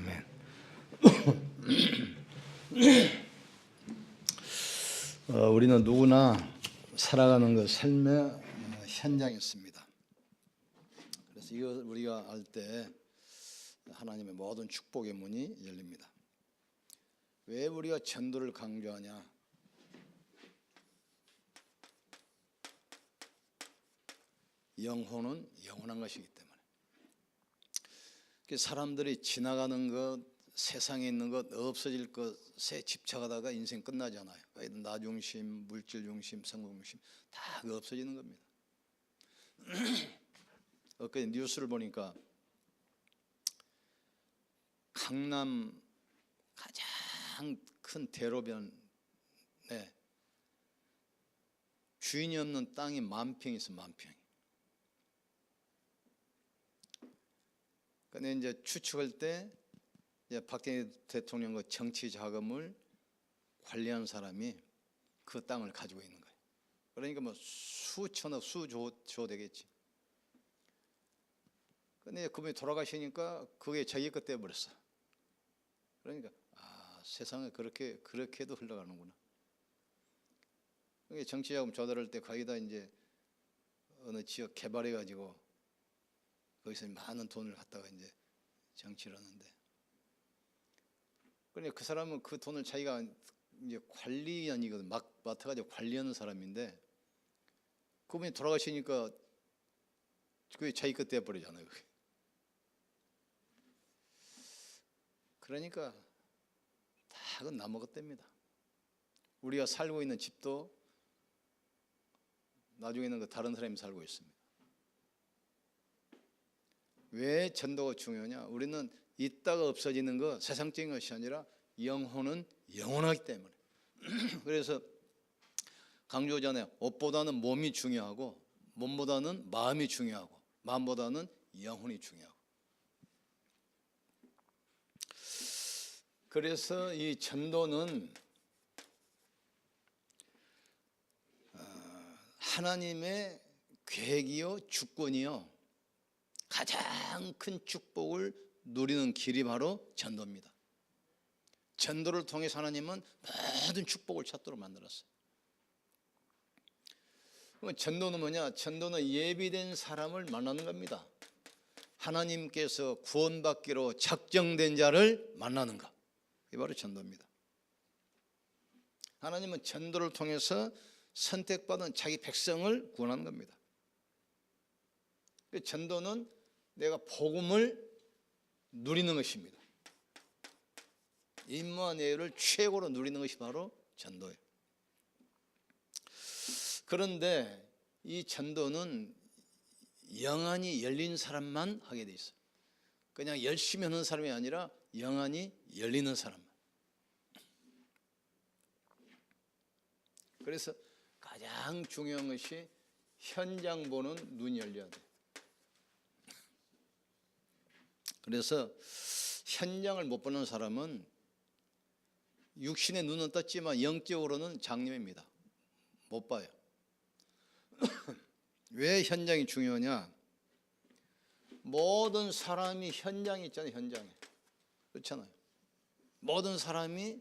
아멘. 어, 우리는 누구나 살아가는 그 삶의 어, 현장에 있습니다. 그래서 이거 우리가 알 때 하나님의 모든 축복의 문이 열립니다. 왜 우리가 전도를 강조하냐? 영혼은 영원한 것이기 때문에. 그 사람들이 지나가는 것, 세상에 있는 것, 없어질 것에 집착하다가 인생 끝나잖아요. 나 중심, 물질 중심, 성공 중심 다그 없어지는 겁니다. 엊그제 뉴스를 보니까 강남 가장 큰 대로변에 주인이 없는 땅이 만 평이 있어 만 평. 근데 이제 추측할 때 이제 박정희 대통령 그 정치 자금을 관리한 사람이 그 땅을 가지고 있는 거예요. 그러니까 뭐 수천억, 수조 조 되겠지. 근데 그분이 돌아가시니까 그게 자기 것 돼버렸어. 그러니까 아 세상에 그렇게 그렇게도 흘러가는구나. 그게 정치 자금 조달할 때 거기다 이제 어느 지역 개발해 가지고 거기서 많은 돈을 갖다가 이제 정치를 하는데 그러니까 그 사람은 그 돈을 자기가 이제 관리원이거든 막 맡아가지고 관리하는 사람인데 그분이 돌아가시니까 그게 자기 것 돼버리잖아요. 그게. 그러니까 다 그건 나무 것됩니다 우리가 살고 있는 집도 나중에는 그 다른 사람이 살고 있습니다. 왜 전도가 중요하냐? 우리는 있다가 없어지는 것, 세상적인 것이 아니라 영혼은 영원하기 때문에. 그래서 강조하잖아요. 옷보다는 몸이 중요하고 몸보다는 마음이 중요하고 마음보다는 영혼이 중요하고. 그래서 이 전도는 어, 하나님의 계획이요 주권이요 가장 큰 축복을 누리는 길이 바로 전도입니다. 전도를 통해서 하나님은 모든 축복을 찾도록 만들었어요. 전도는 뭐냐? 전도는 예비된 사람을 만나는 겁니다. 하나님께서 구원받기로 작정된 자를 만나는 것. 이 바로 전도입니다. 하나님은 전도를 통해서 선택받은 자기 백성을 구원하는 겁니다. 그 전도는 내가 복음을 누리는 것입니다. 임무한예를 최고로 누리는 것이 바로 전도예요. 그런데 이 전도는 영안이 열린 사람만 하게 돼 있어요. 그냥 열심히 하는 사람이 아니라 영안이 열리는 사람. 그래서 가장 중요한 것이 현장 보는 눈이 열려야 돼. 그래서 현장을 못 보는 사람은 육신의 눈은 떴지만 영적으로는 장님입니다. 못 봐요. 왜 현장이 중요하냐? 모든 사람이 현장에 있잖아요, 현장에. 그렇잖아요. 모든 사람이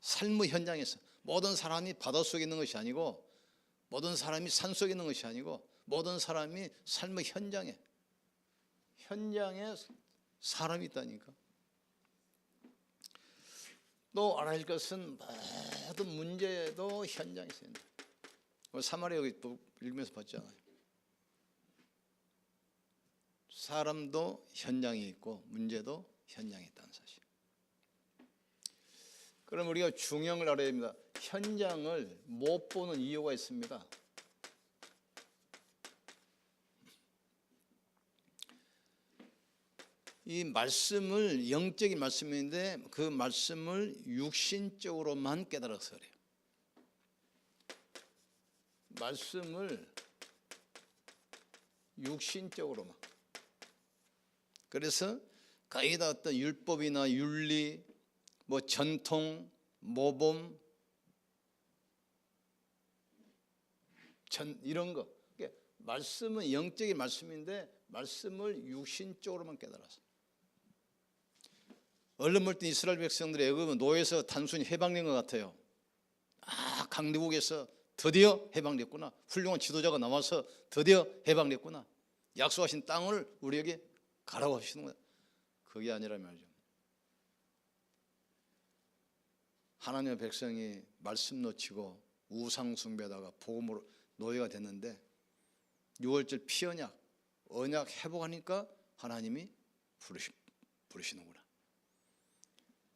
삶의 현장에서 모든 사람이 바다 속에 있는 것이 아니고 모든 사람이 산 속에 있는 것이 아니고 모든 사람이 삶의 현장에 현장에 사람이 있다니까. 또 알아야 할 것은 모든 문제도 현장에 있어요. 사마리아 여기 또 읽으면서 봤잖아요. 사람도 현장에 있고 문제도 현장에 있다는 사실. 그럼 우리가 중형을 알아야 됩니다. 현장을 못 보는 이유가 있습니다. 이 말씀을 영적인 말씀인데 그 말씀을 육신적으로만 깨달아서 그래요. 말씀을 육신적으로만. 그래서 거의 다 어떤 율법이나 윤리, 뭐 전통, 모범, 전 이런 거. 그러니까 말씀은 영적인 말씀인데 말씀을 육신적으로만 깨달았어. 얼른 볼때 이스라엘 백성들의 애굽은 노예에서 단순히 해방된 것 같아요. 아 강대국에서 드디어 해방됐구나. 훌륭한 지도자가 나와서 드디어 해방됐구나. 약속하신 땅을 우리에게 가라고 하시는구나. 그게 아니라 말이죠. 하나님의 백성이 말씀 놓치고 우상 숭배하다가 복음으로 노예가 됐는데 6월절 피언약 언약 회복하니까 하나님이 부르시, 부르시는구나.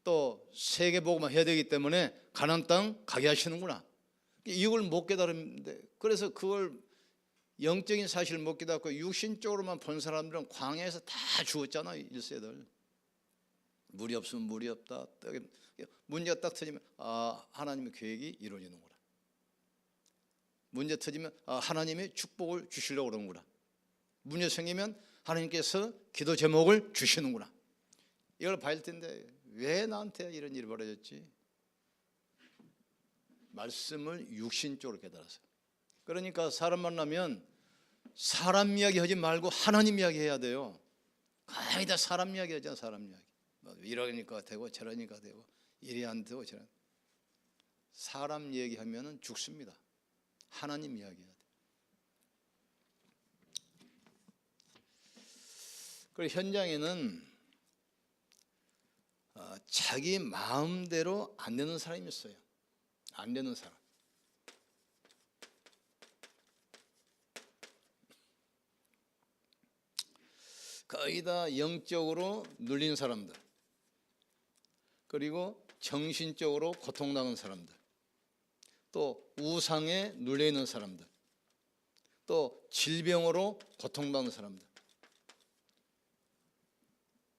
또 세계 복음만 해야 되기 때문에 가나안 땅 가게 하시는구나. 이걸 못 깨달은데 그래서 그걸 영적인 사실을 못 깨닫고 육신적으로만 본 사람들은 광야에서 다 죽었잖아 일세들. 물이 없으면 물이 없다. 문제가 딱 터지면 아 하나님의 계획이 이루어지는구나. 문제 터지면 아 하나님이 축복을 주시려고 그러는구나. 문제 생기면 하나님께서 기도 제목을 주시는구나. 이걸 봐야 할 텐데 왜 나한테 이런 일이 벌어졌지? 말씀을 육신적으로 깨달았어요. 그러니까 사람 만나면 사람 이야기 하지 말고 하나님 이야기 해야 돼요. 거의 다 사람 이야기 하잖아, 사람 이야기. 뭐 이러니까 되고 저러니까 되고 이리 안 되고 저러. 사람 얘기하면은 죽습니다. 하나님 이야기해야 돼. 그리고 현장에는 어, 자기 마음대로 안 되는 사람이 있어요. 안 되는 사람. 거의 다 영적으로 눌린 사람들. 그리고 정신적으로 고통당한 사람들. 또 우상에 눌려 있는 사람들. 또 질병으로 고통받는 사람들.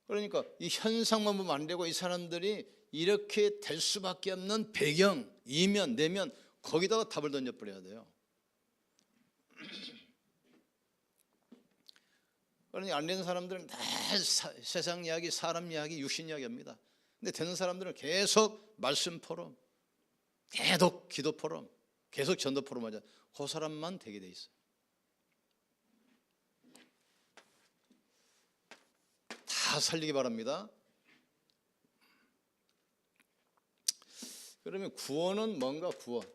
그러니까 이 현상만 보면 안 되고 이 사람들이 이렇게 될 수밖에 없는 배경, 이면, 내면 거기다가 답을 던져버려야 돼요. 그러니 안 되는 사람들은 다 사- 세상 이야기, 사람 이야기, 육신 이야기 합니다. 근데 되는 사람들은 계속 말씀 포럼, 계속 기도 포럼, 계속 전도 포럼 하자. 그 사람만 되게 돼 있어요. 다 살리기 바랍니다. 그러면 구원은 뭔가 구원?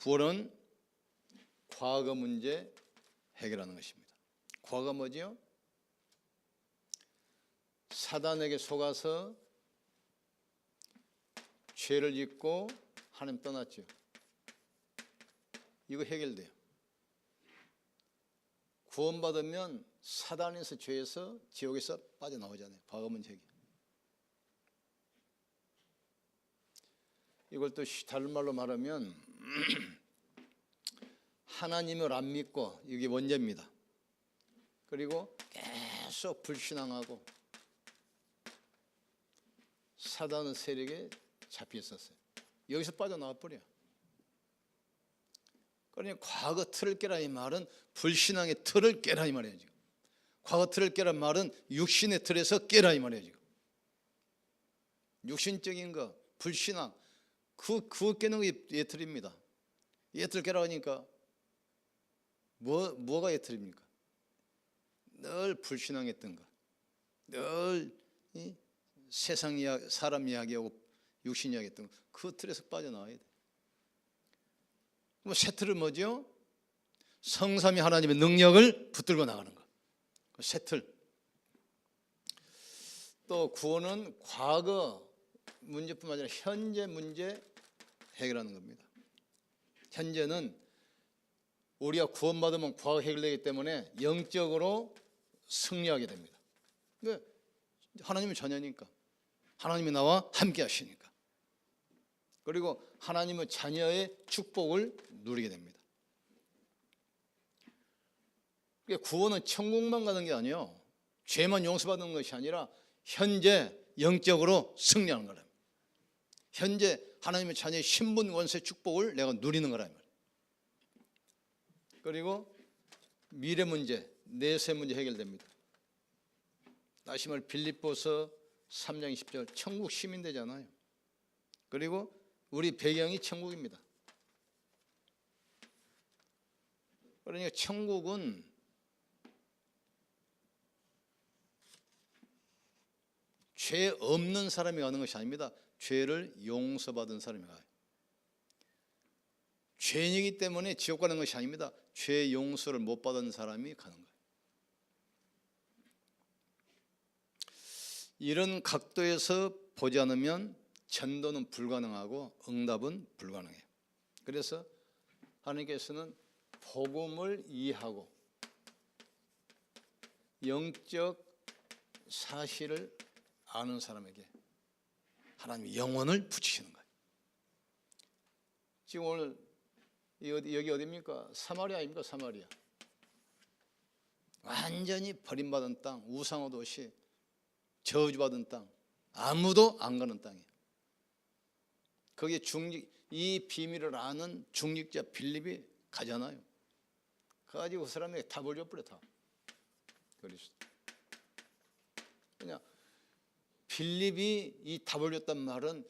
구원은 과거 문제 해결하는 것입니다. 과거 뭐지요? 사단에게 속아서 죄를 짓고 하나님 떠났죠. 이거 해결돼요. 구원받으면 사단에서 죄에서 지옥에서 빠져나오잖아요. 문제 해결. 이걸 또 쉬- 다른 말로 말하면 하나님을 안 믿고 이게 원죄입니다. 그리고 계속 불신앙하고 사단의 세력에 잡혀 있었어요. 여기서 빠져나와 버려. 그러니 과거 틀을 깨라 이 말은 불신앙의 틀을 깨라 이 말이에요. 과거 틀을 깨란 말은 육신의 틀에서 깨라 이 말이에요 지금. 육신적인 거 불신앙 그 그거 깨는 게 예틀입니다. 예틀 깨라 하니까 뭐 뭐가 예틀입니까? 늘 불신앙했던 거, 늘 이, 세상 이야기, 사람 이야기하고 육신 이야기했던 거, 그 틀에서 빠져나와야 돼. 그럼 새 틀은 뭐죠? 성삼위 하나님의 능력을 붙들고 나가는 거. 그새 틀. 또 구원은 과거 문제뿐만 아니라 현재 문제 해결하는 겁니다. 현재는 우리가 구원받으면 과거 해결되기 때문에 영적으로 승리하게 됩니다. 그 하나님의 자녀니까 하나님이 나와 함께 하시니까 그리고 하나님의 자녀의 축복을 누리게 됩니다. 그러니까 구원은 천국만 가는 게 아니에요. 죄만 용서받는 것이 아니라 현재 영적으로 승리하는 거라. 현재 하나님의 자녀의 신분 원세 축복을 내가 누리는 거라. 그리고 미래 문제, 내세 문제 해결됩니다. 다시 말 빌립보서 3장 20절 천국 시민 되잖아요. 그리고 우리 배경이 천국입니다. 그러니까 천국은 죄 없는 사람이 가는 것이 아닙니다. 죄를 용서받은 사람이 가요. 죄인이기 때문에 지옥 가는 것이 아닙니다. 죄 용서를 못 받은 사람이 가는 거예요. 이런 각도에서 보지 않으면 전도는 불가능하고 응답은 불가능해요. 그래서 하나님께서는 복음을 이해하고 영적 사실을 아는 사람에게 하나님의 영혼을 붙이시는 거예요. 지금 오늘 이 어디, 여기 어디입니까? 사마리아 아닙니까? 사마리아. 완전히 버림받은 땅, 우상호 도시, 저주받은 땅, 아무도 안 가는 땅이에요. 거기에 중직, 이 비밀을 아는 중직자 빌립이 가잖아요. 가지고 그 사람에게 답을 줘버려 다. 그리스도. 그냥 빌립이 이 답을 줬단 말은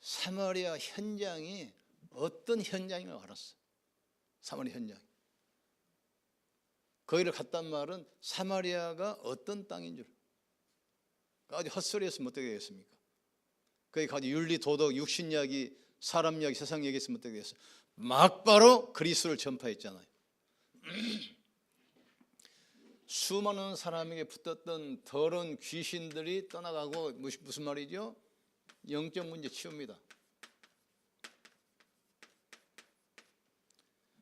사마리아 현장이 어떤 현장인가 알았어. 사마리아 현장. 거기를 갔단 말은 사마리아가 어떤 땅인 줄. 아주 헛소리했으면 어떻게 되겠습니까? 거기 가서 윤리, 도덕, 육신 이야기, 사람 이야기, 세상 얘기했으면 어떻게 되겠어요? 막바로 그리스도를 전파했잖아요. 수많은 사람에게 붙었던 더러운 귀신들이 떠나가고 무슨 말이죠? 영적 문제 치웁니다.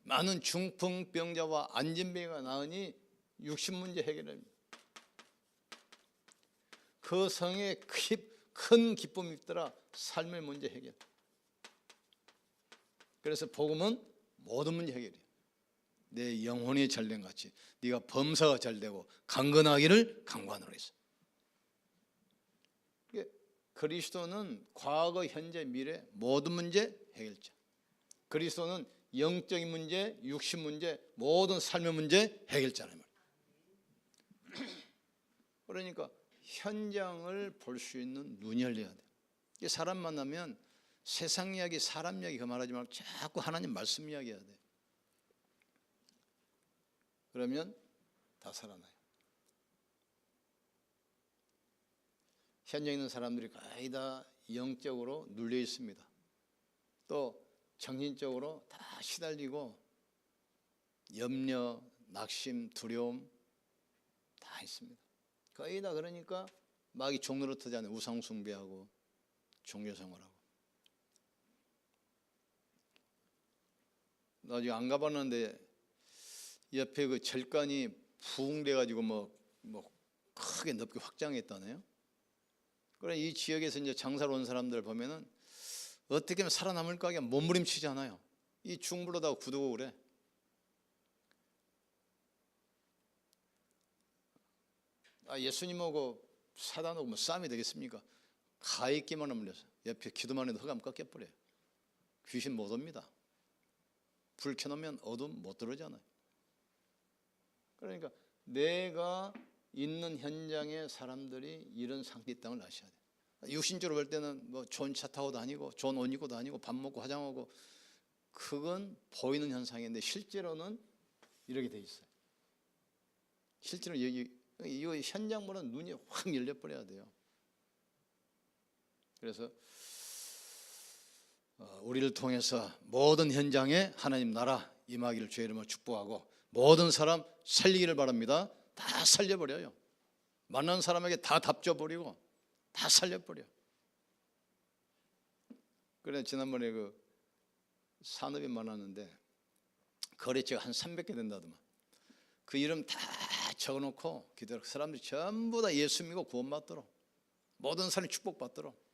많은 중풍병자와 안진병이가 나으니 육신 문제 해결됩니다. 그 성에 깊- 큰 기쁨이 있더라. 삶의 문제 해결. 그래서 복음은 모든 문제 해결이야. 내 영혼이 잘된 같이 네가 범사가 잘되고 강건하기를 강구하노라 했어. 그리스도는 과거, 현재, 미래 모든 문제 해결자. 그리스도는 영적인 문제, 육신 문제, 모든 삶의 문제 해결자란 말이야. 그러니까 현장을 볼 수 있는 눈이 열려야 돼. 사람 만나면 세상 이야기, 사람 이야기 그 말하지 말고 자꾸 하나님 말씀 이야기 해야 돼. 그러면 다 살아나요. 현장에 있는 사람들이 거의 다 영적으로 눌려 있습니다. 또 정신적으로 다 시달리고 염려, 낙심, 두려움 다 있습니다. 거의 다 그러니까 막이 종로로 터지잖아요. 우상 숭배하고 종교 생활하고. 나 지금 안 가봤는데 옆에 그 절간이 부흥돼 가지고 뭐, 뭐 크게 넓게 확장했다네요. 그래 이 지역에서 이제 장사로 온 사람들 보면은 어떻게 하면 살아남을까 하게 몸부림치잖아요. 이 중불로다가 구두고 그래. 아 예수님하고 사단하고 뭐 싸움이 되겠습니까? 가 있기만 하면 옆에 기도만 해도 흑암 꺾여버려요. 귀신 못 옵니다. 불 켜놓으면 어둠 못 들어오잖아요. 그러니까 내가 있는 현장의 사람들이 이런 상태 땅을 아셔야 돼. 육신적으로 볼 때는 뭐 좋은 차 타고 다니고 좋은 옷 입고 다니고 밥 먹고 화장하고 그건 보이는 현상인데 실제로는 이렇게 돼 있어요. 실제로 여기 이 현장 보는 눈이 확 열려 버려야 돼요. 그래서 어, 우리를 통해서 모든 현장에 하나님 나라 임하기를 주의 이름으로 축복하고 모든 사람 살리기를 바랍니다. 다 살려버려요. 만난 사람에게 다 답줘버리고 다 살려버려. 그래 지난번에 그 산업이 많았는데 거래처가 한 300개 된다더만. 그 이름 다 적어놓고 기다려 사람들이 전부 다 예수 믿고 구원받도록 모든 사람이 축복받도록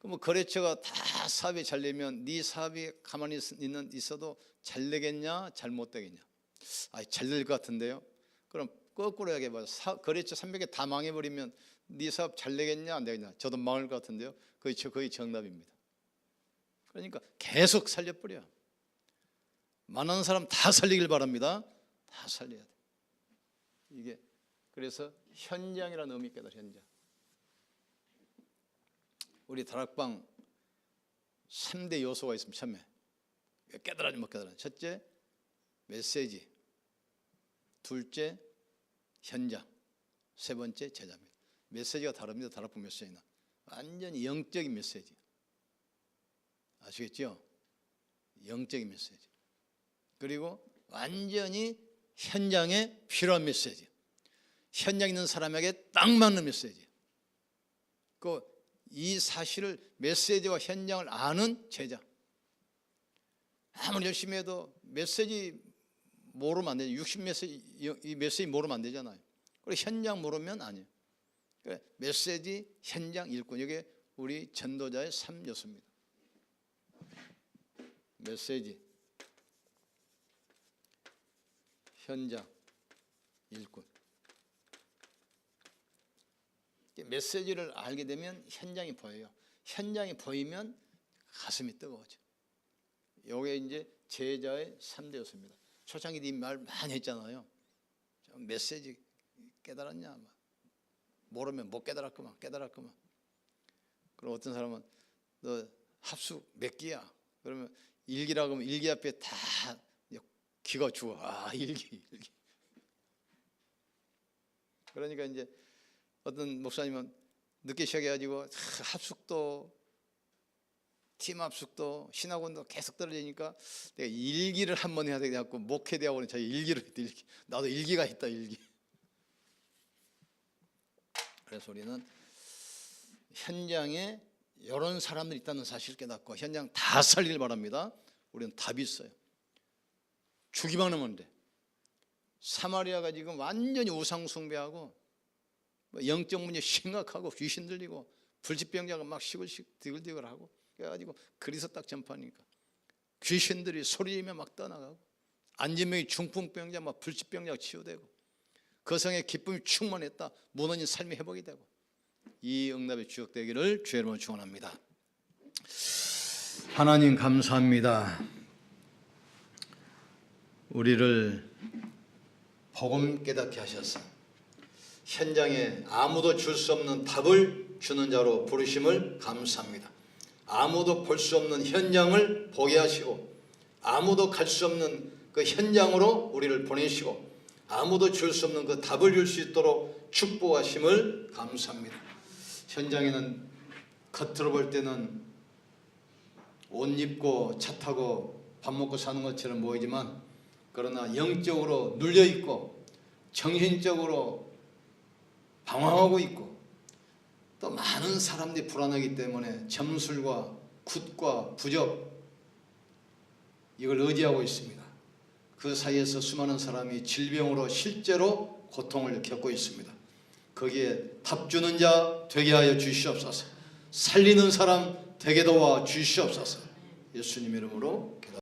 그뭐 거래처가 다 사업이 잘 되면 네 사업이 가만히 있- 있는 있어도 잘 되겠냐 잘 못 되겠냐 아 잘 될 것 같은데요 그럼 거꾸로 얘기해봐. 사, 거래처 300개 다 망해버리면 네 사업 잘 되겠냐 안 되겠냐. 저도 망할 것 같은데요. 거의 저- 거의 정답입니다. 그러니까 계속 살려버려. 많은 사람 다 살리길 바랍니다. 다 살려야 돼. 이게 그래서 현장이라는 의미 깨달아 현장. 우리 다락방 3대 요소가 있습니다. 처음에 깨달아지 못 깨달아. 첫째 메시지, 둘째 현장, 세 번째 제자입니다. 메시지가 다릅니다. 다락방 메시지는 완전히 영적인 메시지. 아시겠죠? 영적인 메시지. 그리고 완전히 현장에 필요한 메시지. 현장에 있는 사람에게 딱 맞는 메시지. 그 이 사실을 메시지와 현장을 아는 제자. 아무리 열심히 해도 메시지 모르면 안 되죠. 60 메시지 모르면 안 되잖아요. 그리고 현장 모르면 아니에요. 그래, 메시지, 현장, 일꾼 이게 우리 전도자의 3요소입니다. 메시지, 현장, 일꾼. 메시지를 알게 되면 현장이 보여요. 현장이 보이면 가슴이 뜨거워져. 요게 이제 제자의 3대 요소입니다. 초창기 님말 많이 했잖아요. 좀 메시지 깨달았냐? 막. 모르면 못 깨달았구만, 깨달았구만. 그럼 어떤 사람은 너 합숙 몇 기야? 그러면 일기라고 하면 일기 앞에 다 기가 죽어. 아 일기, 일기. 그러니까 이제 어떤 목사님은 늦게 시작해가지고 하, 합숙도 팀 합숙도 신학원도 계속 떨어지니까 내가 일기를 한 번 해야 되겠고 목회 대학원에 저희 일기를 했대 일기. 나도 일기가 있다 일기. 그래서 우리는 현장에 이런 사람들이 있다는 사실을 깨닫고 현장 다 살리길 바랍니다. 우리는 답이 있어요. 주기만 하면 돼. 사마리아가 지금 완전히 우상 숭배하고 뭐 영적 문제 심각하고 귀신 들리고 불치병자가 막 시글시글 디글디글하고 그래가지고 그리서 딱 전파하니까 귀신들이 소리지며 막 떠나가고 안진명이 중풍병자 막 불치병자가 치유되고 그 성에 기쁨이 충만했다 무너진 삶이 회복이 되고 이 응답의 주역되기를 이름으로 축원합니다. 하나님 감사합니다. 우리를 복음 깨닫게 하셔서 현장에 아무도 줄 수 없는 답을 주는 자로 부르심을 감사합니다. 아무도 볼 수 없는 현장을 보게 하시고 아무도 갈 수 없는 그 현장으로 우리를 보내시고 아무도 줄 수 없는 그 답을 줄 수 있도록 축복하심을 감사합니다. 현장에는 겉으로 볼 때는 옷 입고 차 타고 밥 먹고 사는 것처럼 보이지만 그러나 영적으로 눌려 있고 정신적으로 방황하고 있고 또 많은 사람들이 불안하기 때문에 점술과 굿과 부적 이걸 의지하고 있습니다. 그 사이에서 수많은 사람이 질병으로 실제로 고통을 겪고 있습니다. 거기에 답 주는 자 되게 하여 주시옵소서. 살리는 사람 되게 도와 주시옵소서. 예수님 이름으로